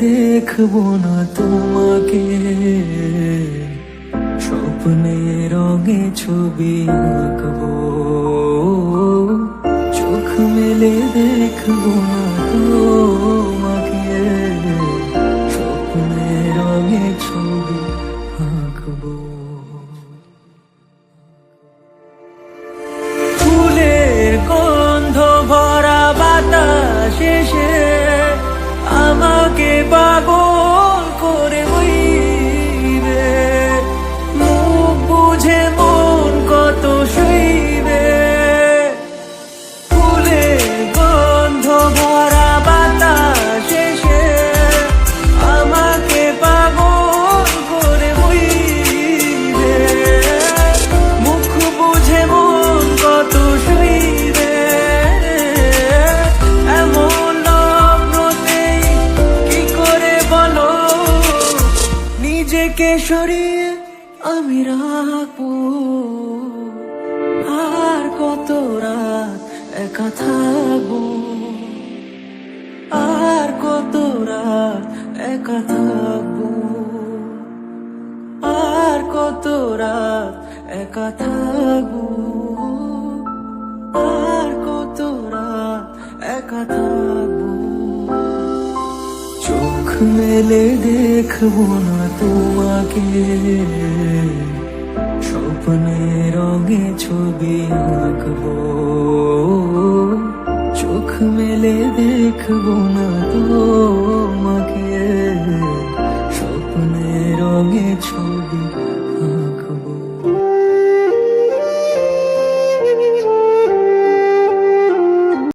দেখব না তোমাকে। স্বপ্নে রঙে ছবি আঁকবো। চোখ মেলে দেখব না তোমাকে। স্বপ্নে রঙে ছবি আঁকবো। ফুলের গন্ধ ভরা বাতাস এসে নিজেকে সরিয়ে আমি রাখব? আর কত রাত একা থাকব? আর কত রাত একা থাকব? আর কত রাত একা থাকব? আর মেলে দেখব না তোমাকে স্বপ্নে রঙে ছবি আঁকবো চোখ মেলে দেখব না তোমাকে স্বপ্নে রঙে ছবি